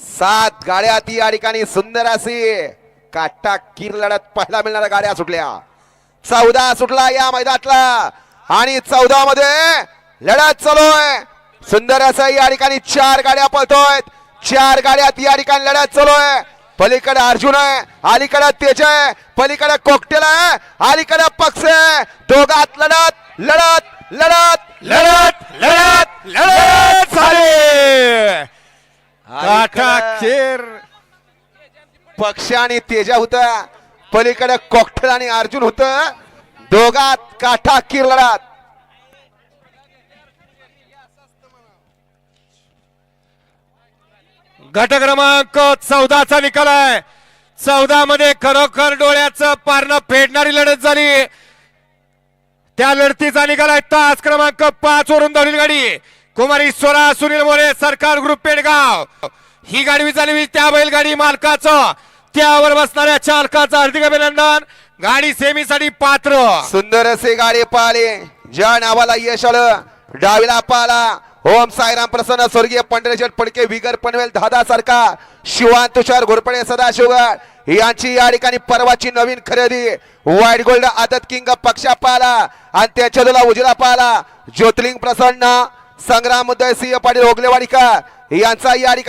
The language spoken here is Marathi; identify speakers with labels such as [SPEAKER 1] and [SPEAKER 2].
[SPEAKER 1] सात गाड्या ती या ठिकाणी सुंदर अशी काटा किर लढत पाहायला मिळणाऱ्या गाड्या सुटल्या. चौदा सुटला या मैदानातला आणि चौदा मध्ये लढत चालूय सुंदर असं या ठिकाणी चार गाड्या पळतोय चार गाड्या या ठिकाणी लढत चालूय पलीकडे अर्जुन आहे अलीकडे तेज आहे पलीकडे कोकटेल आहे अलीकडे पक्ष आहे. दोघात लढत लढत लढत
[SPEAKER 2] लढत लढत झाली काठा
[SPEAKER 1] पक्ष आणि तेजा होता. पलीकडे कॉकटेल आणि अर्जुन होत. दोघात काठा किर लढत
[SPEAKER 2] गट क्रमांक चौदाचा निकाल आहे. चौदा मध्ये खरोखर डोळ्याचं पारणं फेडणारी लढत झाली. त्या लढतीचा निकाल आहे. तास क्रमांक पाच वरून धावली गाडी कुमारी स्वरा सुनील मोरे सरकार ग्रुप पेडगाव. ही गाडी झाली त्या बैलगाडी मालकाचं. त्यावर बसणाऱ्या चालकाचं हार्दिक अभिनंदन. गाडी सेमीसाठी पात्र.
[SPEAKER 1] सुंदर असे गाडी पाहिले. ज्या नावाला यश आलं डावीला पाला. ओम साईराम प्रसन्न स्वर्गीय पंढरीशेठ फडके विगर पनवेल दादा सरकार शिवान तुषार घोरपडे सदाशिवगड. यांची या ठिकाणी परवाची नवीन खरेदी. व्हाईट गोल्ड आदत किंग पक्षा पाला. आणि त्याच्या दुला उजला पाला. ज्योतिर्लिंग प्रसन्न संग्राम उदय सिंह पाटील ओगलेवाडीकर. यांचा या ठिकाणी